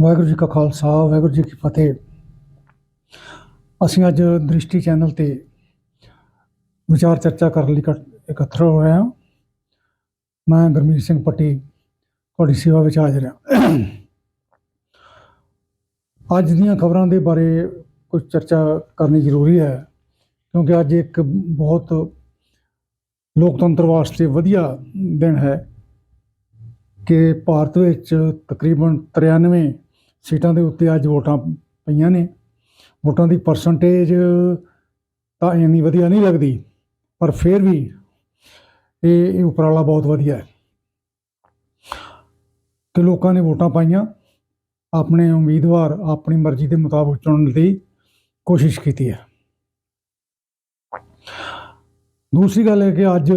ਵਾਹਿਗੁਰੂ ਜੀ ਕਾ ਖਾਲਸਾ, ਵਾਹਿਗੁਰੂ ਜੀ ਕੀ ਫਤਿਹ। ਅਸੀਂ ਅੱਜ ਦ੍ਰਿਸ਼ਟੀ ਚੈਨਲ ਤੇ ਵਿਚਾਰ ਚਰਚਾ ਕਰਨ ਲਈ ਇਕੱਠ- ਇਕੱਤਰ ਹੋ ਰਹੇ ਹਾਂ। ਮੈਂ ਗੁਰਮੀਤ ਸਿੰਘ ਪੱਟੀ ਤੁਹਾਡੀ ਸੇਵਾ ਵਿੱਚ ਹਾਜ਼ਰ ਹਾਂ। ਅੱਜ ਦੀਆਂ ਖਬਰਾਂ ਦੇ ਬਾਰੇ ਕੁਝ ਚਰਚਾ ਕਰਨੀ ਜ਼ਰੂਰੀ ਹੈ, ਕਿਉਂਕਿ ਅੱਜ ਇੱਕ ਬਹੁਤ ਲੋਕਤੰਤਰ ਵਾਸਤੇ ਵਧੀਆ ਦਿਨ ਹੈ। ਕਿ ਭਾਰਤ ਵਿੱਚ ਤਕਰੀਬਨ 93 ਸੀਟਾਂ ਦੇ ਉੱਤੇ ਅੱਜ ਵੋਟਾਂ ਪਈਆਂ ਨੇ। ਵੋਟਾਂ ਦੀ ਪਰਸੈਂਟੇਜ ਤਾਂ ਇੰਨੀ ਵਧੀਆ ਨਹੀਂ ਲੱਗਦੀ, ਪਰ ਫਿਰ ਵੀ ਇਹ ਇਹ ਉਪਰਾਲਾ ਬਹੁਤ ਵਧੀਆ ਹੈ। ਕਿ ਲੋਕਾਂ ਨੇ ਵੋਟਾਂ ਪਾਈਆਂ। ਆਪਣੇ ਉਮੀਦਵਾਰ ਆਪਣੀ ਮਰਜ਼ੀ ਦੇ ਮੁਤਾਬਕ ਚੁਣਨ ਦੀ ਕੋਸ਼ਿਸ਼ ਕੀਤੀ ਹੈ। ਦੂਸਰੀ ਗੱਲ ਹੈ ਕਿ ਅੱਜ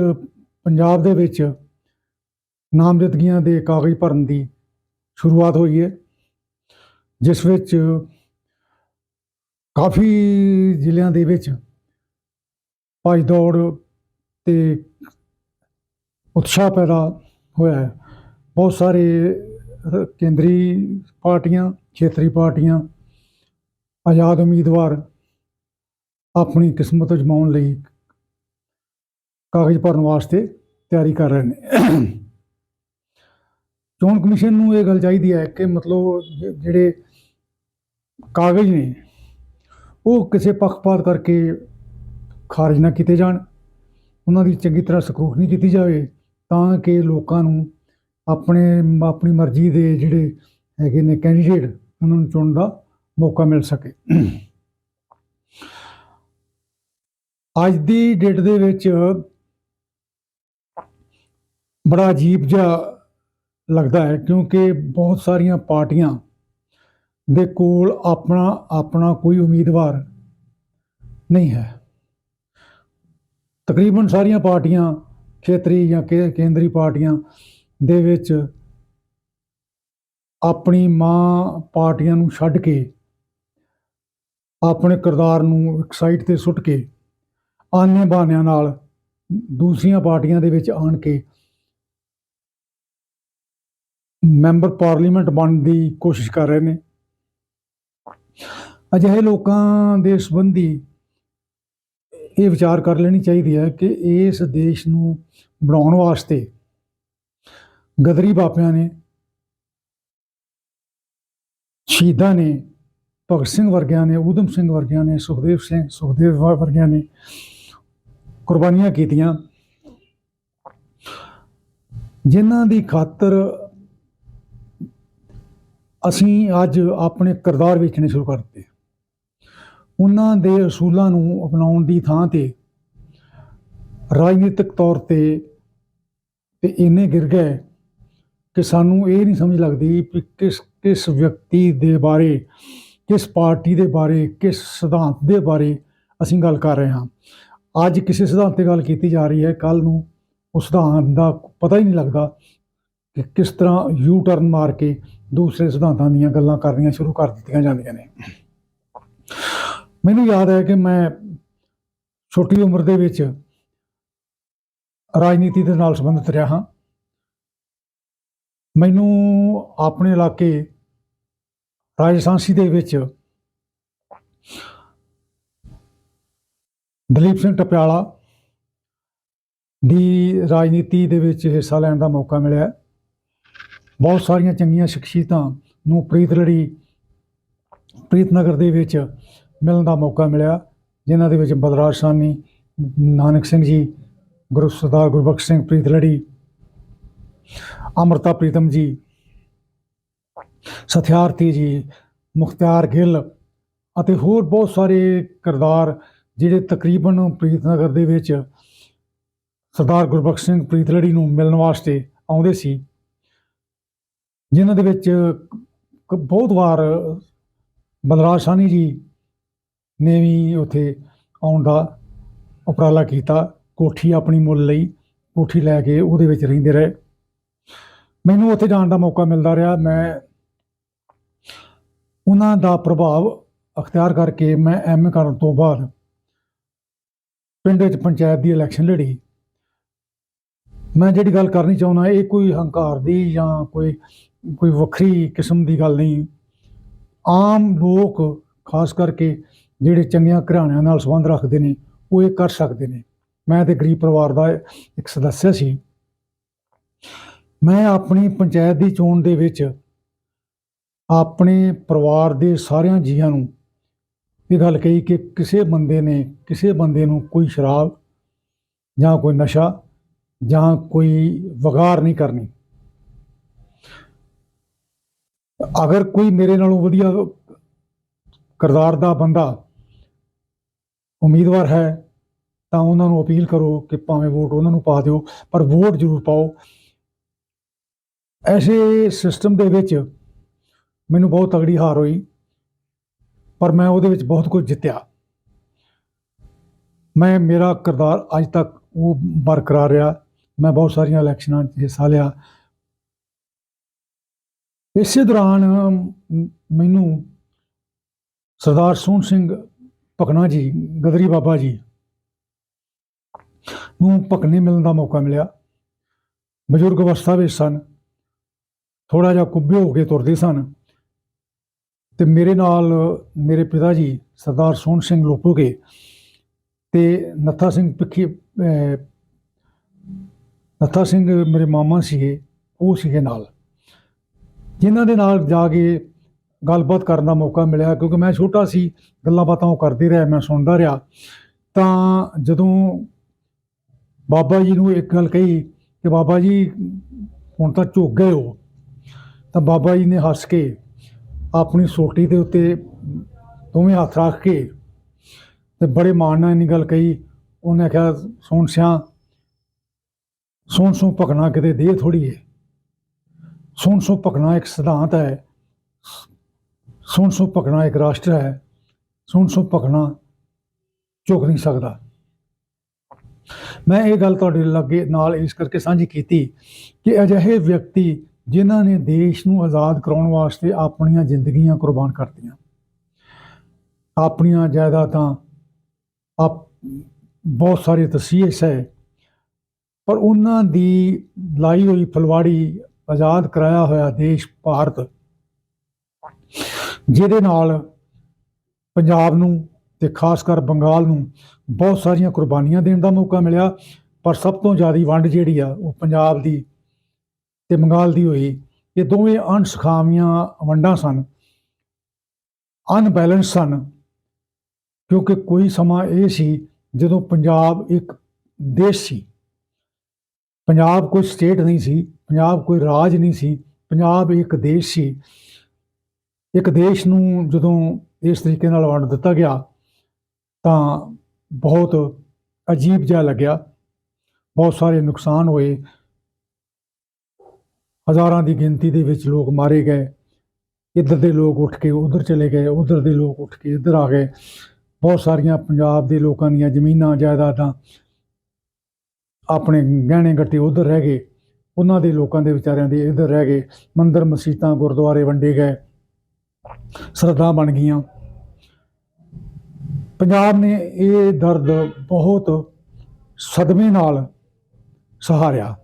ਪੰਜਾਬ ਦੇ ਵਿੱਚ ਨਾਮਜ਼ਦਗੀਆਂ ਦੇ ਕਾਗਜ਼ ਭਰਨ ਦੀ ਸ਼ੁਰੂਆਤ ਹੋਈ ਹੈ, ਜਿਸ ਵਿੱਚ ਕਾਫੀ ਜ਼ਿਲ੍ਹਿਆਂ ਦੇ ਵਿੱਚ ਭੱਜ ਦੌੜ ਤੇ ਉਤਸ਼ਾਹ ਪੈਦਾ ਹੋਇਆ ਹੈ। ਬਹੁਤ ਸਾਰੇ ਕੇਂਦਰੀ ਪਾਰਟੀਆਂ, ਖੇਤਰੀ ਪਾਰਟੀਆਂ, ਆਜ਼ਾਦ ਉਮੀਦਵਾਰ ਆਪਣੀ ਕਿਸਮਤ ਅਜਮਾਉਣ ਲਈ ਕਾਗਜ਼ ਭਰਨ ਵਾਸਤੇ ਤਿਆਰੀ ਕਰ ਰਹੇ ਨੇ। ਚੋਣ ਕਮਿਸ਼ਨ ਨੂੰ ਇਹ ਗੱਲ ਚਾਹੀਦੀ ਹੈ ਕਿ ਮਤਲਬ ਜਿਹੜੇ ਕਾਗਜ਼ ਨੇ, ਉਹ ਕਿਸੇ ਪੱਖਪਾਤ ਕਰਕੇ ਖਾਰਜ ਨਾ ਕੀਤੇ ਜਾਣ। ਉਹਨਾਂ ਦੀ ਚੰਗੀ ਤਰ੍ਹਾਂ ਸਕਰੂਟਨੀ ਕੀਤੀ ਜਾਵੇ ਤਾਂ ਕਿ ਲੋਕਾਂ ਨੂੰ ਆਪਣੇ ਆਪਣੀ ਮਰਜ਼ੀ ਦੇ ਜਿਹੜੇ ਹੈਗੇ ਨੇ ਕੈਂਡੀਡੇਟ, ਉਹਨਾਂ ਨੂੰ ਚੁਣਨ ਦਾ ਮੌਕਾ ਮਿਲ ਸਕੇ। ਅੱਜ ਦੀ ਡੇਟ ਦੇ ਵਿੱਚ ਬੜਾ ਅਜੀਬ ਜਿਹਾ ਲੱਗਦਾ ਹੈ ਕਿਉਂਕਿ ਬਹੁਤ ਸਾਰੀਆਂ ਪਾਰਟੀਆਂ ਦੇ ਕੋਲ ਆਪਣਾ ਆਪਣਾ ਕੋਈ ਉਮੀਦਵਾਰ ਨਹੀਂ ਹੈ। ਤਕਰੀਬਨ ਸਾਰੀਆਂ ਪਾਰਟੀਆਂ ਖੇਤਰੀ ਜਾਂ ਕੇਂਦਰੀ ਪਾਰਟੀਆਂ ਦੇ ਵਿੱਚ ਆਪਣੀ ਮਾਂ ਪਾਰਟੀਆਂ ਨੂੰ ਛੱਡ ਕੇ, ਆਪਣੇ ਕਿਰਦਾਰ ਨੂੰ ਇੱਕ ਸਾਈਡ ਤੇ ਸੁੱਟ ਕੇ ਆਨੇ ਬਹਾਨਿਆਂ ਨਾਲ ਦੂਸਰੀਆਂ ਪਾਰਟੀਆਂ ਦੇ ਵਿੱਚ ਆਣ ਕੇ ਮੈਂਬਰ ਪਾਰਲੀਮੈਂਟ ਬਣਨ ਦੀ ਕੋਸ਼ਿਸ਼ ਕਰ ਰਹੇ ਨੇ। ਅਜਿਹੇ ਲੋਕਾਂ ਦੇ ਸੰਬੰਧੀ ਇਹ ਵਿਚਾਰ ਕਰ ਲੈਣੀ ਚਾਹੀਦੀ ਹੈ ਕਿ ਇਸ ਦੇਸ਼ ਨੂੰ ਬਣਾਉਣ ਵਾਸਤੇ ਗਦਰੀ ਬਾਪਿਆਂ ਨੇ, ਸ਼ਹੀਦਾਂ ਨੇ, ਭਗਤ ਸਿੰਘ ਵਰਗਿਆਂ ਨੇ, ਊਧਮ ਸਿੰਘ ਵਰਗਿਆਂ ਨੇ, ਸੁਖਦੇਵ ਸਿੰਘ, ਸੁਖਦੇਵ ਵਰਗਿਆਂ ਨੇ ਕੁਰਬਾਨੀਆਂ ਕੀਤੀਆਂ। ਜਿਨ੍ਹਾਂ ਦੀ ਖਾਤਰ ਅਸੀਂ ਅੱਜ ਆਪਣੇ ਕਿਰਦਾਰ ਵੇਚਣੇ ਸ਼ੁਰੂ ਕਰ ਦਿੱਤੇ। ਉਹਨਾਂ ਦੇ ਅਸੂਲਾਂ ਨੂੰ ਅਪਣਾਉਣ ਦੀ ਥਾਂ ਤੇ ਰਾਜਨੀਤਿਕ ਤੌਰ ਤੇ ਤੇ ਇੰਨੇ ਗਿਰ ਗਏ ਕਿ ਸਾਨੂੰ ਇਹ ਨਹੀਂ ਸਮਝ ਲੱਗਦੀ ਕਿ ਕਿਸ ਕਿਸ ਵਿਅਕਤੀ ਦੇ ਬਾਰੇ, ਕਿਸ ਪਾਰਟੀ ਦੇ ਬਾਰੇ, ਕਿਸ ਸਿਧਾਂਤ ਦੇ ਬਾਰੇ ਅਸੀਂ ਗੱਲ ਕਰ ਰਹੇ ਹਾਂ। ਅੱਜ ਕਿਸੇ ਸਿਧਾਂਤ ਤੇ ਗੱਲ ਕੀਤੀ ਜਾ ਰਹੀ ਹੈ। ਕੱਲ ਨੂੰ ਉਸ ਸਿਧਾਂਤ ਦਾ ਪਤਾ ਹੀ ਨਹੀਂ ਲੱਗਦਾ ਕਿ ਕਿਸ ਤਰ੍ਹਾਂ ਯੂ ਟਰਨ ਮਾਰ ਕੇ ਦੂਸਰੇ ਸਿਧਾਂਤਾਂ ਦੀਆਂ ਗੱਲਾਂ ਕਰਨੀਆਂ ਸ਼ੁਰੂ ਕਰ ਦਿੱਤੀਆਂ ਜਾਂਦੀਆਂ ਨੇ। ਮੈਨੂੰ ਯਾਦ ਹੈ ਕਿ ਮੈਂ ਛੋਟੀ ਉਮਰ ਦੇ ਵਿੱਚ ਰਾਜਨੀਤੀ ਦੇ ਨਾਲ ਸੰਬੰਧਿਤ ਰਿਹਾ ਹਾਂ। ਮੈਨੂੰ ਆਪਣੇ ਇਲਾਕੇ ਰਾਜਸਾਂਸੀ ਦੇ ਵਿੱਚ ਦਲੀਪ ਸਿੰਘ ਟਪਿਆਲਾ ਦੀ ਰਾਜਨੀਤੀ ਦੇ ਵਿੱਚ ਹਿੱਸਾ ਲੈਣ ਦਾ ਮੌਕਾ ਮਿਲਿਆ। ਬਹੁਤ ਸਾਰੀਆਂ ਚੰਗੀਆਂ ਸ਼ਖਸੀਅਤਾਂ ਨੂੰ ਪ੍ਰੀਤ ਲੜੀ ਪ੍ਰੀਤਨਗਰ ਦੇ ਵਿੱਚ ਮਿਲਣ ਦਾ ਮੌਕਾ ਮਿਲਿਆ, ਜਿਨ੍ਹਾਂ ਦੇ ਵਿੱਚ ਬਦਰਾਜ ਸਾਨੀ ਨਾਨਕ ਸਿੰਘ ਜੀ, ਗੁਰੂ ਸਰਦਾਰ ਗੁਰਬਖਸ਼ ਸਿੰਘ ਪ੍ਰੀਤਲੜੀ ਅਮਰਤਾ ਪ੍ਰੀਤਮ ਜੀ ਸਥਿਆਰਥੀ ਜੀ, ਮੁਖਤਿਆਰ ਗਿੱਲ ਅਤੇ ਹੋਰ ਬਹੁਤ ਸਾਰੇ ਕਿਰਦਾਰ ਜਿਹੜੇ ਤਕਰੀਬਨ ਪ੍ਰੀਤਨਗਰ ਦੇ ਵਿੱਚ ਸਰਦਾਰ ਗੁਰਬਖਸ਼ ਸਿੰਘ ਪ੍ਰੀਤਲੜੀ ਨੂੰ ਮਿਲਣ ਵਾਸਤੇ ਆਉਂਦੇ ਸੀ। ਜਿਨ੍ਹਾਂ ਦੇ ਵਿੱਚ ਬਹੁਤ ਵਾਰ ਬਲਰਾਜ ਸਾਨੀ ਜੀ ਨੇ ਵੀ ਉੱਥੇ ਆਉਣ ਦਾ ਉਪਰਾਲਾ ਕੀਤਾ, ਕੋਠੀ ਆਪਣੀ ਮੁੱਲ ਲਈ, ਕੋਠੀ ਲੈ ਕੇ ਉਹਦੇ ਵਿੱਚ ਰਹਿੰਦੇ ਰਹੇ। ਮੈਨੂੰ ਉੱਥੇ ਜਾਣ ਦਾ ਮੌਕਾ ਮਿਲਦਾ ਰਿਹਾ, ਮੈਂ ਉਹਨਾਂ ਦਾ ਪ੍ਰਭਾਵ ਅਖਤਿਆਰ ਕਰਕੇ ਮੈਂ ਐਮਏ ਕਰਨ ਤੋਂ ਬਾਅਦ ਪਿੰਡ ਵਿੱਚ ਪੰਚਾਇਤ ਦੀ ਇਲੈਕਸ਼ਨ ਲੜੀ। ਮੈਂ ਜਿਹੜੀ ਗੱਲ ਕਰਨੀ ਚਾਹੁੰਦਾ, ਇਹ ਕੋਈ ਹੰਕਾਰ ਦੀ ਜਾਂ ਕੋਈ ਕੋਈ ਵੱਖਰੀ ਕਿਸਮ ਦੀ ਗੱਲ ਨਹੀਂ। ਆਮ ਲੋਕ, ਖਾਸ ਕਰਕੇ ਜਿਹੜੇ ਚੰਗੀਆਂ ਘਰਾਣਿਆਂ ਨਾਲ ਸੰਬੰਧ ਰੱਖਦੇ ਨੇ, ਉਹ ਇਹ ਕਰ ਸਕਦੇ ਨੇ। ਮੈਂ ਤੇ ਗਰੀਬ ਪਰਿਵਾਰ ਦਾ ਇੱਕ ਸਦੱਸਿਆ ਸੀ। ਮੈਂ ਆਪਣੀ ਪੰਚਾਇਤ ਦੀ ਚੋਣ ਦੇ ਵਿੱਚ ਆਪਣੇ ਪਰਿਵਾਰ ਦੇ ਸਾਰਿਆਂ ਜੀਆਂ ਨੂੰ ਇਹ ਗੱਲ ਕਹੀ ਕਿ ਕਿਸੇ ਬੰਦੇ ਨੇ, ਕਿਸੇ ਬੰਦੇ ਨੂੰ ਕੋਈ ਸ਼ਰਾਬ ਜਾਂ ਕੋਈ ਨਸ਼ਾ ਜਾਂ ਕੋਈ ਵਗਾਰ ਨਹੀਂ ਕਰਨੀ। ਅਗਰ ਕੋਈ ਮੇਰੇ ਨਾਲੋਂ ਵਧੀਆ ਕਰਦਾਰ ਦਾ ਬੰਦਾ ਉਮੀਦਵਾਰ ਹੈ, ਤਾਂ ਉਹਨਾਂ ਨੂੰ ਅਪੀਲ ਕਰੋ ਕਿ ਭਾਵੇਂ ਵੋਟ ਉਹਨਾਂ ਨੂੰ ਪਾ ਦਿਓ, ਪਰ ਵੋਟ ਜ਼ਰੂਰ ਪਾਓ। ਐਸੇ ਸਿਸਟਮ ਦੇ ਵਿੱਚ ਮੈਨੂੰ ਬਹੁਤ ਤਗੜੀ ਹਾਰ ਹੋਈ, ਪਰ ਮੈਂ ਉਹਦੇ ਵਿੱਚ ਬਹੁਤ ਕੁਝ ਜਿੱਤਿਆ। ਮੈਂ ਮੇਰਾ ਕਿਰਦਾਰ ਅੱਜ ਤੱਕ ਉਹ ਬਰਕਰਾਰ ਰਿਹਾ। ਮੈਂ ਬਹੁਤ ਸਾਰੀਆਂ ਇਲੈਕਸ਼ਨਾਂ 'ਚ ਹਿੱਸਾ ਲਿਆ। ਇਸੇ ਦੌਰਾਨ ਮੈਨੂੰ ਸਰਦਾਰ ਸੋਹਣ ਸਿੰਘ ਭਕਨਾ ਜੀ, ਗਦਰੀ ਬਾਬਾ ਜੀ ਨੂੰ ਭਕਨੇ ਮਿਲਣ ਦਾ ਮੌਕਾ ਮਿਲਿਆ। ਬਜ਼ੁਰਗ ਅਵਸਥਾ ਵਿੱਚ ਸਨ। ਥੋੜਾ ਜਿਹਾ ਕੁੱਬੇ ਹੋ ਕੇ ਤੁਰਦੇ ਸਨ ਤੇ ਮੇਰੇ ਨਾਲ ਮੇਰੇ ਪਿਤਾ ਜੀ ਸਰਦਾਰ ਸੋਹਣ ਸਿੰਘ ਲੋਪੋਗੇ ਤੇ ਨੱਥਾ ਸਿੰਘ ਪਿੱਖੀ ਨੱਥਾ ਸਿੰਘ ਮੇਰੇ ਮਾਮਾ ਸੀਗੇ, ਉਹ ਸੀਗੇ ਨਾਲ। ਜਿਨ੍ਹਾਂ ਦੇ ਨਾਲ ਜਾ ਕੇ ਗੱਲਬਾਤ ਕਰਨ ਦਾ ਮੌਕਾ ਮਿਲਿਆ, ਕਿਉਂਕਿ ਮੈਂ ਛੋਟਾ ਸੀ, ਗੱਲਾਂ ਬਾਤਾਂ ਉਹ ਕਰਦੇ ਰਿਹਾ, ਮੈਂ ਸੁਣਦਾ ਰਿਹਾ। ਤਾਂ ਜਦੋਂ ਬਾਬਾ ਜੀ ਨੂੰ ਇੱਕ ਗੱਲ ਕਹੀ ਕਿ ਬਾਬਾ ਜੀ, ਹੁਣ ਤਾਂ ਝੁੱਕ ਗਏ ਹੋ, ਤਾਂ ਬਾਬਾ ਜੀ ਨੇ ਹੱਸ ਕੇ ਆਪਣੀ ਸੋਟੀ ਦੇ ਉੱਤੇ ਦੋਵੇਂ ਹੱਥ ਰੱਖ ਕੇ ਤੇ ਬੜੇ ਮਾਣ ਨਾਲ ਇੰਨੀ ਗੱਲ ਕਹੀ। ਉਹਨੇ ਆਖਿਆ ਸੋਹਣ ਸਿਆ ਸੋਹਣ ਸੋ ਭਕਣਾ ਕਿਤੇ ਦੇਹ ਥੋੜੀ ਹੈ ਸੋਹਣ ਸੋ ਭਕਣਾ ਇੱਕ ਸਿਧਾਂਤ ਹੈ। ਸੋਹਣ ਸੋ ਭਕਣਾ ਇੱਕ ਰਾਸ਼ਟਰ ਹੈ। ਸੋਹਣ ਸੋ ਭਕਣਾ ਝੁਕ ਨਹੀਂ ਸਕਦਾ। ਮੈਂ ਇਹ ਗੱਲ ਤੁਹਾਡੇ ਲੱਗੇ ਨਾਲ ਇਸ ਕਰਕੇ ਸਾਂਝੀ ਕੀਤੀ ਕਿ ਅਜਿਹੇ ਵਿਅਕਤੀ ਜਿਨ੍ਹਾਂ ਨੇ ਦੇਸ਼ ਨੂੰ ਆਜ਼ਾਦ ਕਰਾਉਣ ਵਾਸਤੇ ਆਪਣੀਆਂ ਜ਼ਿੰਦਗੀਆਂ ਕੁਰਬਾਨ ਕਰਤੀਆਂ, ਆਪਣੀਆਂ ਜਾਇਦਾਦਾਂ, ਆਪ ਬਹੁਤ ਸਾਰੇ ਤਸੀਹੇ ਹੈ ਪਰ ਉਹਨਾਂ ਦੀ ਲਾਈ ਹੋਈ ਫਲਵਾੜੀ ਆਜ਼ਾਦ ਕਰਾਇਆ ਹੋਇਆ ਦੇਸ਼ ਭਾਰਤ, ਜਿਹਦੇ ਨਾਲ ਪੰਜਾਬ ਨੂੰ ਤੇ ਖਾਸ ਕਰ ਬੰਗਾਲ ਨੂੰ ਬਹੁਤ ਸਾਰੀਆਂ ਕੁਰਬਾਨੀਆਂ ਦੇਣ ਦਾ ਮੌਕਾ ਮਿਲਿਆ। ਪਰ ਸਭ ਤੋਂ ਜ਼ਿਆਦਾ ਵੰਡ ਜਿਹੜੀ ਆ, ਉਹ ਪੰਜਾਬ ਦੀ ਤੇ ਬੰਗਾਲ ਦੀ ਹੋਈ। ਇਹ ਦੋਵੇਂ ਅਣਸੁਖਾਵੀਆਂ ਵੰਡਾਂ ਸਨ ਅਨਬੈਲੈਂਸ ਸਨ, ਕਿਉਂਕਿ ਕੋਈ ਸਮਾਂ ਇਹ ਸੀ ਜਦੋਂ ਪੰਜਾਬ ਇੱਕ ਦੇਸ਼ ਸੀ। ਪੰਜਾਬ ਕੋਈ ਸਟੇਟ ਨਹੀਂ ਸੀ, ਪੰਜਾਬ ਕੋਈ ਰਾਜ ਨਹੀਂ ਸੀ, ਪੰਜਾਬ ਇੱਕ ਦੇਸ਼ ਸੀ। ਇੱਕ ਦੇਸ਼ ਨੂੰ ਜਦੋਂ ਇਸ ਤਰੀਕੇ ਨਾਲ ਵੰਡ ਦਿੱਤਾ ਗਿਆ, ਤਾਂ ਬਹੁਤ ਅਜੀਬ ਜਿਹਾ ਲੱਗਿਆ। ਬਹੁਤ ਸਾਰੇ ਨੁਕਸਾਨ ਹੋਏ। ਹਜ਼ਾਰਾਂ ਦੀ ਗਿਣਤੀ ਦੇ ਵਿੱਚ ਲੋਕ ਮਾਰੇ ਗਏ। ਇੱਧਰ ਦੇ ਲੋਕ ਉੱਠ ਕੇ ਉਧਰ ਚਲੇ ਗਏ, ਉਧਰ ਦੇ ਲੋਕ ਉੱਠ ਕੇ ਇੱਧਰ ਆ ਗਏ। ਬਹੁਤ ਸਾਰੀਆਂ ਪੰਜਾਬ ਦੇ ਲੋਕਾਂ ਦੀਆਂ ਜ਼ਮੀਨਾਂ, ਜਾਇਦਾਦਾਂ ਆਪਣੇ ਗਹਿਣੇ ਗੱਟੇ ਉਧਰ ਰਹਿ ਗਏ। ਉਹਨਾਂ ਦੇ ਲੋਕਾਂ ਦੇ ਵਿਚਾਰਿਆਂ ਦੇ ਇੱਧਰ ਰਹਿ ਗਏ। ਮੰਦਰ ਮਸੀਤਾਂ ਗੁਰਦੁਆਰੇ ਵੰਡੇ ਗਏ। ਸਰਦਾ ਬਣ ਗਈਆਂ। ਪੰਜਾਬ ਨੇ ਇਹ ਦਰਦ ਬਹੁਤ ਸਦਮੇ ਨਾਲ ਸਹਾਰਿਆ।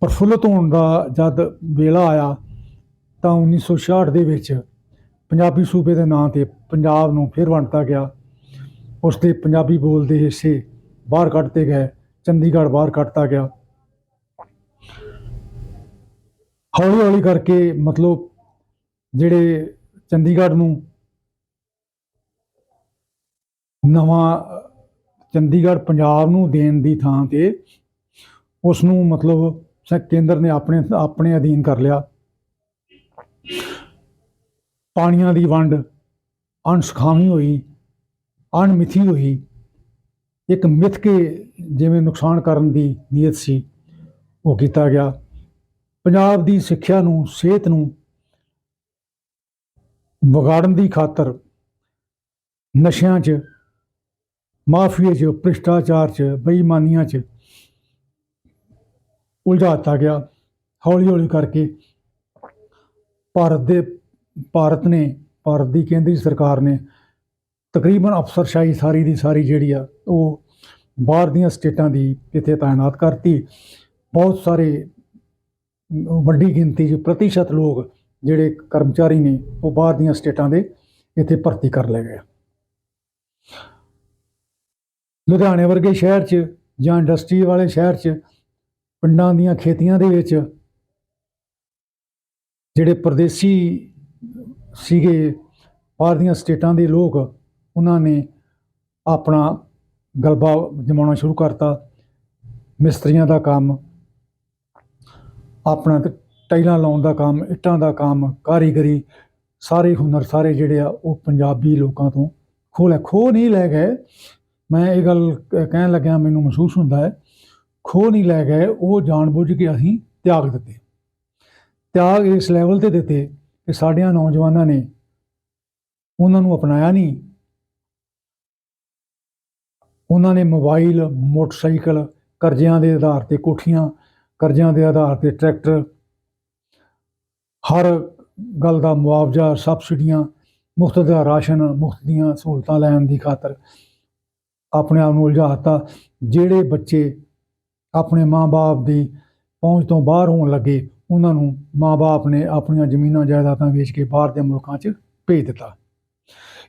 ਪ੍ਰਫੁੱਲਤ ਹੋਣ ਦਾ ਜਦ ਵੇਲਾ ਆਇਆ, ਤਾਂ 1966 ਦੇ ਵਿੱਚ ਪੰਜਾਬੀ ਸੂਬੇ ਦੇ ਨਾਂ ਤੇ ਪੰਜਾਬ ਨੂੰ ਫਿਰ ਵੰਡਤਾ ਗਿਆ। ਉਸ ਦੇ ਪੰਜਾਬੀ ਬੋਲਦੇ ਹਿੱਸੇ ਬਾਹਰ ਕੱਢਤੇ ਗਏ, ਚੰਡੀਗੜ੍ਹ ਬਾਹਰ ਕੱਢਤਾ ਗਿਆ। ਹੌਲੀ ਹੌਲੀ ਕਰਕੇ ਮਤਲਬ ਜਿਹੜੇ ਚੰਡੀਗੜ੍ਹ ਨੂੰ ਨਵਾਂ ਚੰਡੀਗੜ੍ਹ ਪੰਜਾਬ ਨੂੰ ਦੇਣ ਦੀ ਥਾਂ ਤੇ ਉਸ ਨੂੰ ਮਤਲਬ ਕੇਂਦਰ ਨੇ ਆਪਣੇ ਆਪਣੇ ਅਧੀਨ ਕਰ ਲਿਆ। ਪਾਣੀਆਂ ਦੀ ਵੰਡ ਅਣਸੁਖਾਵੀਂ ਹੋਈ, ਅਣਮਿੱਥੀ ਹੋਈ। ਇੱਕ ਮਿੱਥ ਕੇ ਜਿਵੇਂ ਨੁਕਸਾਨ ਕਰਨ ਦੀ ਨੀਅਤ ਸੀ, ਉਹ ਕੀਤਾ ਗਿਆ। ਪੰਜਾਬ ਦੀ ਸਿੱਖਿਆ ਨੂੰ, ਸਿਹਤ ਨੂੰ ਵਿਗਾੜਨ ਦੀ ਖਾਤਰ ਨਸ਼ਿਆਂ 'ਚ, ਮਾਫੀਏ 'ਚ, ਭ੍ਰਿਸ਼ਟਾਚਾਰ 'ਚ, ਬੇਈਮਾਨੀਆਂ 'ਚ ਉਲਝਾਤਾ ਗਿਆ। ਹੌਲੀ ਹੌਲੀ ਕਰਕੇ ਭਾਰਤ ਦੇ, ਭਾਰਤ ਨੇ, ਭਾਰਤ ਦੀ ਕੇਂਦਰੀ ਸਰਕਾਰ ਨੇ ਤਕਰੀਬਨ ਅਫਸਰਸ਼ਾਹੀ ਸਾਰੀ ਦੀ ਸਾਰੀ ਜਿਹੜੀ ਆ, ਉਹ ਬਾਹਰ ਦੀਆਂ ਸਟੇਟਾਂ ਦੀ ਇੱਥੇ ਤਾਇਨਾਤ ਕਰਤੀ। ਬਹੁਤ ਸਾਰੇ ਵੱਡੀ ਗਿਣਤੀ 'ਚ ਪ੍ਰਤੀਸ਼ਤ ਲੋਕ ਜਿਹੜੇ ਕਰਮਚਾਰੀ ਨੇ, ਉਹ ਬਾਹਰ ਦੀਆਂ ਸਟੇਟਾਂ ਦੇ ਇੱਥੇ ਭਰਤੀ ਕਰ ਲਏ ਗਏ ਲੁਧਿਆਣੇ ਵਰਗੇ ਸ਼ਹਿਰ 'ਚ ਜਾਂ ਇੰਡਸਟਰੀ ਵਾਲੇ ਸ਼ਹਿਰ 'ਚ, ਪਿੰਡਾਂ ਦੀਆਂ ਖੇਤੀਆਂ ਦੇ ਵਿੱਚ ਜਿਹੜੇ ਪਰਦੇਸੀ ਸੀਗੇ, ਬਾਹਰ ਦੀਆਂ ਸਟੇਟਾਂ ਦੇ ਲੋਕ ਉਹਨਾਂ ਨੇ ਆਪਣਾ ਗਲਬਾ ਜਮਾਉਣਾ ਸ਼ੁਰੂ ਕਰਤਾ, ਮਿਸਤਰੀਆਂ ਦਾ ਕੰਮ, ਆਪਣਾ ਟਾਈਲਾਂ ਲਾਉਣ ਦਾ ਕੰਮ, ਇੱਟਾਂ ਦਾ ਕੰਮ, ਕਾਰੀਗਰੀ, ਸਾਰੇ ਹੁਨਰ ਸਾਰੇ ਜਿਹੜੇ ਆ ਉਹ ਪੰਜਾਬੀ ਲੋਕਾਂ ਤੋਂ ਖੋਹ ਲੈ, ਖੋਹ ਨਹੀਂ ਲੈ ਗਏ। ਮੈਂ ਇਹ ਗੱਲ ਕ- ਕਹਿਣ ਲੱਗਿਆ ਮੈਨੂੰ ਮਹਿਸੂਸ ਹੁੰਦਾ ਹੈ, ਖੋਹ ਨਹੀਂ ਲੈ ਗਏ, ਉਹ ਜਾਣਬੁੱਝ ਕੇ ਅਸੀਂ ਤਿਆਗ ਦਿੱਤੇ। ਤਿਆਗ ਇਸ ਲੈਵਲ ਤੇ ਦਿੱਤੇ ਕਿ ਸਾਡੀਆਂ ਨੌਜਵਾਨਾਂ ਨੇ ਉਹਨਾਂ ਨੂੰ ਅਪਣਾਇਆ ਨਹੀਂ। ਉਹਨਾਂ ਨੇ ਮੋਬਾਈਲ, ਮੋਟਰਸਾਈਕਲ ਕਰਜ਼ਿਆਂ ਦੇ ਆਧਾਰ ਤੇ ਕੋਠੀਆਂ, ਕਰਜ਼ਿਆਂ ਦੇ ਆਧਾਰ ਤੇ ਟਰੈਕਟਰ, ਹਰ ਗੱਲ ਦਾ ਮੁਆਵਜ਼ਾ, ਸਬਸਿਡੀਆਂ, ਮੁਫਤ ਦਾ ਰਾਸ਼ਨ, ਮੁਫਤ ਦੀਆਂ ਸਹੂਲਤਾਂ ਲੈਣ ਦੀ ਖਾਤਰ ਆਪਣੇ ਆਪ ਨੂੰ ਉਲਝਾਤਾ ਜਿਹੜੇ ਬੱਚੇ ਆਪਣੇ ਮਾਂ-ਬਾਪ ਦੀ ਪਹੁੰਚ ਤੋਂ ਬਾਹਰ ਹੋਣ ਲੱਗੇ, ਉਹਨਾਂ ਨੂੰ ਮਾਂ-ਬਾਪ ਨੇ ਆਪਣੀਆਂ ਜ਼ਮੀਨਾਂ, ਜਾਇਦਾਦਾਂ ਵੇਚ ਕੇ ਬਾਹਰ ਦੇ ਮੁਲਕਾਂ 'ਚ ਭੇਜ ਦਿੱਤਾ।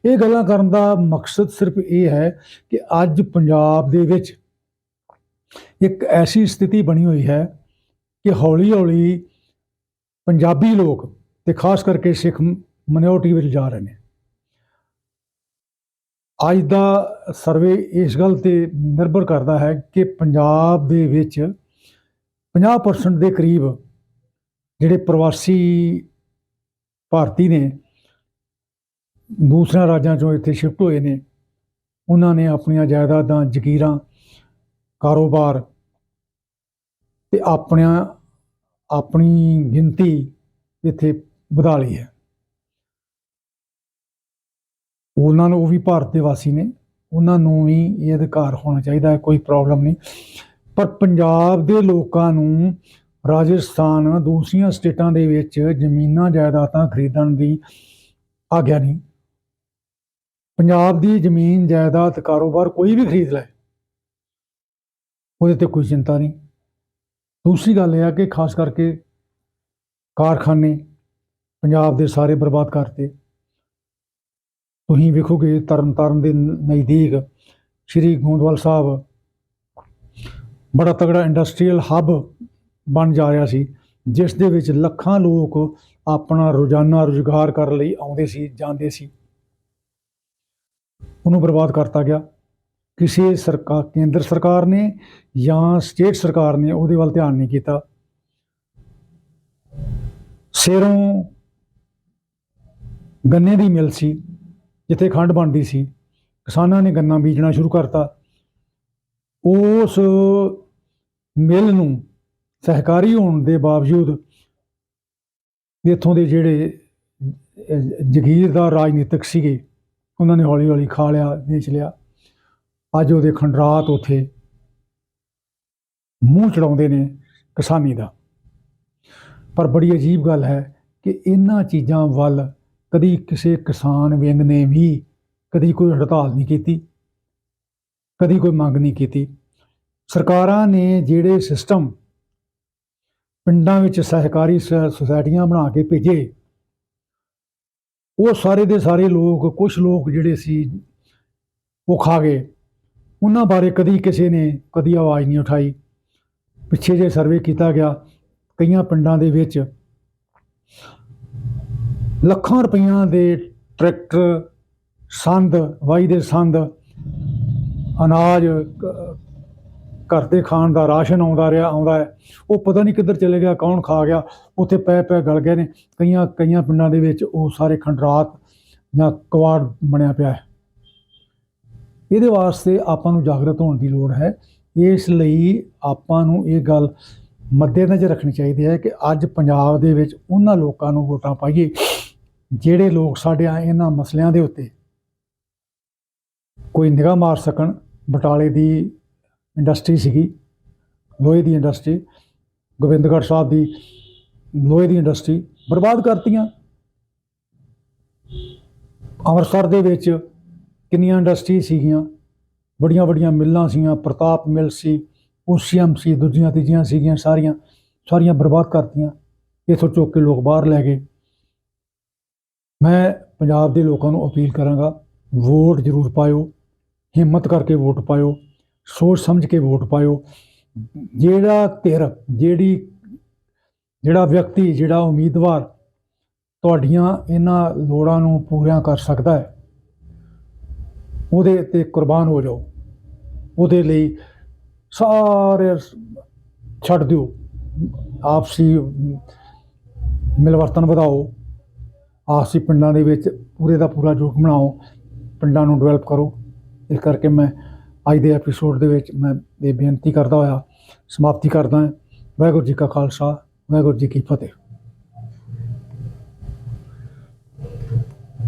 ਇਹ ਗੱਲਾਂ ਕਰਨ ਦਾ ਮਕਸਦ ਸਿਰਫ ਇਹ ਹੈ ਕਿ ਅੱਜ ਪੰਜਾਬ ਦੇ ਵਿੱਚ ਇੱਕ ਐਸੀ ਸਥਿਤੀ ਬਣੀ ਹੋਈ ਹੈ ਕਿ ਹੌਲੀ-ਹੌਲੀ ਪੰਜਾਬੀ ਲੋਕ ਤੇ ਖਾਸ ਕਰਕੇ ਸਿੱਖ ਮਨੋਰਟੀ ਵਿੱਚ ਜਾ ਰਹੇ ਨੇ। ਅੱਜ ਦਾ ਸਰਵੇ ਇਸ ਗੱਲ ਤੇ ਨਿਰਭਰ ਕਰਦਾ ਹੈ ਕਿ ਪੰਜਾਬ ਦੇ ਵਿੱਚ 50% ਦੇ ਕਰੀਬ ਜਿਹੜੇ ਪ੍ਰਵਾਸੀ ਭਾਰਤੀ ਨੇ ਦੂਸਰਿਆਂ ਰਾਜਾਂ ਚੋਂ ਇੱਥੇ ਸ਼ਿਫਟ ਹੋਏ ਨੇ। ਉਹਨਾਂ ਨੇ ਆਪਣੀਆਂ ਜਾਇਦਾਦਾਂ ਜ਼ਗੀਰਾਂ ਕਾਰੋਬਾਰ ਤੇ ਆਪਣੀਆਂ, ਆਪਣੀ ਗਿਣਤੀ ਇੱਥੇ ਵਧਾ ਲਈ ਹੈ। ਉਹਨਾਂ ਨੂੰ ਉਹ ਵੀ ਭਾਰਤ ਦੇ ਵਾਸੀ ਨੇ। ਉਹਨਾਂ ਨੂੰ ਵੀ ਇਹ ਅਧਿਕਾਰ ਹੋਣਾ ਚਾਹੀਦਾ ਹੈ, ਕੋਈ ਪ੍ਰੋਬਲਮ ਨਹੀਂ। ਪਰ ਪੰਜਾਬ ਦੇ ਲੋਕਾਂ ਨੂੰ ਰਾਜਸਥਾਨ, ਦੂਸਰੀਆਂ ਸਟੇਟਾਂ ਦੇ ਵਿੱਚ ਜ਼ਮੀਨਾਂ, ਜਾਇਦਾਦਾਂ ਖਰੀਦਣ ਦੀ ਆਗਿਆ ਨਹੀਂ। ਪੰਜਾਬ ਦੀ ਜ਼ਮੀਨ, ਜਾਇਦਾਦ, ਕਾਰੋਬਾਰ ਕੋਈ ਵੀ ਖਰੀਦ ਲੈ, ਉਹਦੇ ਤੇ ਕੋਈ ਚਿੰਤਾ ਨਹੀਂ। ਦੂਸਰੀ ਗੱਲ ਇਹ ਆ ਕਿ ਖਾਸ ਕਰਕੇ ਕਾਰਖਾਨੇ ਪੰਜਾਬ ਦੇ ਸਾਰੇ ਬਰਬਾਦ ਕਰਤੇ। ਤੁਸੀਂ ਵੇਖੋਗੇ ਤਰਨਤਾਰਨ ਦੇ ਨਜ਼ਦੀਕ ਸ਼੍ਰੀ ਗੋਂਦਵਾਲ ਸਾਹਿਬ ਬੜਾ ਤਗੜਾ ਇੰਡਸਟਰੀਅਲ ਹੱਬ ਬਣ ਜਾ ਰਿਹਾ ਸੀ, ਜਿਸ ਦੇ ਵਿੱਚ ਲੱਖਾਂ ਲੋਕ ਆਪਣਾ ਰੋਜ਼ਾਨਾ ਰੁਜ਼ਗਾਰ ਕਰਨ ਲਈ ਆਉਂਦੇ ਸੀ, ਜਾਂਦੇ ਸੀ। ਉਹਨੂੰ ਬਰਬਾਦ ਕਰਤਾ ਗਿਆ। ਕਿਸੇ ਸਰਕਾਰ ਕੇਂਦਰ ਸਰਕਾਰ ਨੇ ਜਾਂ ਸਟੇਟ ਸਰਕਾਰ ਨੇ ਉਹਦੇ ਵੱਲ ਧਿਆਨ ਨਹੀਂ ਕੀਤਾ। ਸਿਰੋਂ ਗੰਨੇ ਦੀ ਮਿਲ ਸੀ, ਜਿੱਥੇ ਖੰਡ ਬਣਦੀ ਸੀ। ਕਿਸਾਨਾਂ ਨੇ ਗੰਨਾ ਬੀਜਣਾ ਸ਼ੁਰੂ ਕਰਤਾ। ਉਸ ਮਿਲ ਨੂੰ ਸਹਿਕਾਰੀ ਹੋਣ ਦੇ ਬਾਵਜੂਦ ਇੱਥੋਂ ਦੇ ਜਿਹੜੇ ਜ਼ਗੀਰਦਾਰ ਰਾਜਨੀਤਿਕ ਸੀਗੇ ਉਹਨਾਂ ਨੇ ਹੌਲੀ ਹੌਲੀ ਖਾ ਲਿਆ, ਵੇਚ ਲਿਆ। ਅੱਜ ਉਹਦੇ ਖੰਡਰਾਤ ਉਥੇ ਮੂੰਹ ਚੜਾਉਂਦੇ ਨੇ ਕਿਸਾਨੀ ਦਾ। ਪਰ ਬੜੀ ਅਜੀਬ ਗੱਲ ਹੈ ਕਿ ਇਹਨਾਂ ਚੀਜ਼ਾਂ ਵੱਲ ਕਦੀ ਕਿਸੇ ਕਿਸਾਨ ਵਿੰਗ ਨੇ ਵੀ ਕਦੀ ਕੋਈ ਹੜਤਾਲ ਨਹੀਂ ਕੀਤੀ, ਕਦੀ ਕੋਈ ਮੰਗ ਨਹੀਂ ਕੀਤੀ। ਸਰਕਾਰਾਂ ਨੇ ਜਿਹੜੇ ਸਿਸਟਮ ਪਿੰਡਾਂ ਵਿੱਚ ਸਹਿਕਾਰੀ ਸ- ਸੁਸਾਇਟੀਆਂ ਬਣਾ ਕੇ ਭੇਜੇ ਉਹ ਸਾਰੇ ਦੇ ਸਾਰੇ ਲੋਕ ਕੁਝ ਲੋਕ ਜਿਹੜੇ ਸੀ, ਉਹ ਖਾ ਗਏ। ਉਹਨਾਂ ਬਾਰੇ ਕਦੀ ਕਿਸੇ ਨੇ ਕਦੀ ਆਵਾਜ਼ ਨਹੀਂ ਉਠਾਈ। ਪਿੱਛੇ ਜੇ ਸਰਵੇ ਕੀਤਾ ਗਿਆ ਕਈਆਂ ਪਿੰਡਾਂ ਦੇ ਵਿੱਚ। ਲੱਖਾਂ ਰੁਪਈਆਂ ਦੇ ਟਰੈਕਟਰ, ਸੰਦ, ਵਾਈ ਦੇ ਸੰਦ, ਅਨਾਜ ਘਰ ਦੇ ਖਾਣ ਦਾ ਰਾਸ਼ਨ ਆਉਂਦਾ ਰਿਹਾ, ਆਉਂਦਾ ਹੈ। ਉਹ ਪਤਾ ਨਹੀਂ ਕਿੱਧਰ ਚਲੇ ਗਿਆ, ਕੌਣ ਖਾ ਗਿਆ। ਉੱਥੇ ਪੈ ਪੈ ਗਲ ਗਏ ਨੇ। ਕਈਆਂ ਕਈਆਂ ਪਿੰਡਾਂ ਦੇ ਵਿੱਚ ਉਹ ਸਾਰੇ ਖੰਡਰਾਤ ਜਾਂ ਕਵਾੜ ਬਣਿਆ ਪਿਆ ਹੈ। ਇਹਦੇ ਵਾਸਤੇ ਆਪਾਂ ਨੂੰ ਜਾਗਰਤ ਹੋਣ ਦੀ ਲੋੜ ਹੈ। ਇਸ ਲਈ ਆਪਾਂ ਨੂੰ ਇਹ ਗੱਲ ਮੱਦੇਨਜ਼ਰ ਰੱਖਣੀ ਚਾਹੀਦੀ ਹੈ ਕਿ ਅੱਜ ਪੰਜਾਬ ਦੇ ਵਿੱਚ ਉਹਨਾਂ ਲੋਕਾਂ ਨੂੰ ਵੋਟਾਂ ਪਾਈਏ, ਜਿਹੜੇ ਲੋਕ ਸਾਡੇ ਇਹਨਾਂ ਮਸਲਿਆਂ ਦੇ ਉੱਤੇ ਕੋਈ ਨਿਗਾਹ ਮਾਰ ਸਕਣ, ਬਟਾਲੇ ਦੀ ਇੰਡਸਟਰੀ ਸੀਗੀ, ਲੋਹੇ ਦੀ ਇੰਡਸਟਰੀ ਗੋਬਿੰਦਗੜ੍ਹ ਸਾਹਿਬ ਦੀ ਲੋਹੇ ਦੀ ਇੰਡਸਟਰੀ ਬਰਬਾਦ ਕਰਤੀਆਂ। ਅੰਮ੍ਰਿਤਸਰ ਦੇ ਵਿੱਚ ਕਿੰਨੀਆਂ ਇੰਡਸਟਰੀ ਸੀਗੀਆਂ? ਬੜੀਆਂ ਬੜੀਆਂ ਮਿੱਲਾਂ ਸੀਗੀਆਂ ਪ੍ਰਤਾਪ ਮਿਲ ਸੀ ਓਸੀਐਮ ਸੀ, ਦੂਜੀਆਂ ਤੀਜੀਆਂ ਸੀਗੀਆਂ, ਸਾਰੀਆਂ ਸਾਰੀਆਂ ਬਰਬਾਦ ਕਰਤੀਆਂ। ਇੱਥੋਂ ਚੁੱਕ ਕੇ ਲੋਕ ਬਾਹਰ ਲੈ ਗਏ। ਮੈਂ ਪੰਜਾਬ ਦੇ ਲੋਕਾਂ ਨੂੰ ਅਪੀਲ ਕਰਾਂਗਾ, ਵੋਟ ਜ਼ਰੂਰ ਪਾਇਓ, ਹਿੰਮਤ ਕਰਕੇ ਵੋਟ ਪਾਇਓ। ਸੋਚ ਸਮਝ ਕੇ ਵੋਟ ਪਾਇਓ। ਜਿਹੜਾ ਧਿਰ, ਜਿਹੜੀ, ਜਿਹੜਾ ਵਿਅਕਤੀ, ਜਿਹੜਾ ਉਮੀਦਵਾਰ ਤੁਹਾਡੀਆਂ ਇਹਨਾਂ ਲੋੜਾਂ ਨੂੰ ਪੂਰੀਆਂ ਕਰ ਸਕਦਾ ਹੈ, ਉਹਦੇ ਤੇ ਕੁਰਬਾਨ ਹੋ ਜਾਓ। ਉਹਦੇ ਲਈ ਸਾਰੇ ਛੱਡ ਦਿਓ। ਆਪਸੀ ਮਿਲਵਰਤਨ ਵਧਾਓ। ਆਪਸੀ ਪਿੰਡਾਂ ਦੇ ਵਿੱਚ ਪੂਰੇ ਦਾ ਪੂਰਾ ਜੋਗ ਬਣਾਓ। ਪਿੰਡਾਂ ਨੂੰ ਡਿਵੈਲਪ ਕਰੋ। ਇਸ ਕਰਕੇ ਮੈਂ ਅੱਜ ਦੇ ਐਪੀਸੋਡ ਦੇ ਵਿੱਚ ਮੈਂ ਇਹ ਬੇਨਤੀ ਕਰਦਾ ਹੋਇਆ, ਸਮਾਪਤੀ ਕਰਦਾ ਹਾਂ। ਵਾਹਿਗੁਰੂ ਜੀ ਕਾ ਖਾਲਸਾ, ਵਾਹਿਗੁਰੂ ਜੀ ਕੀ ਫਤਿਹ।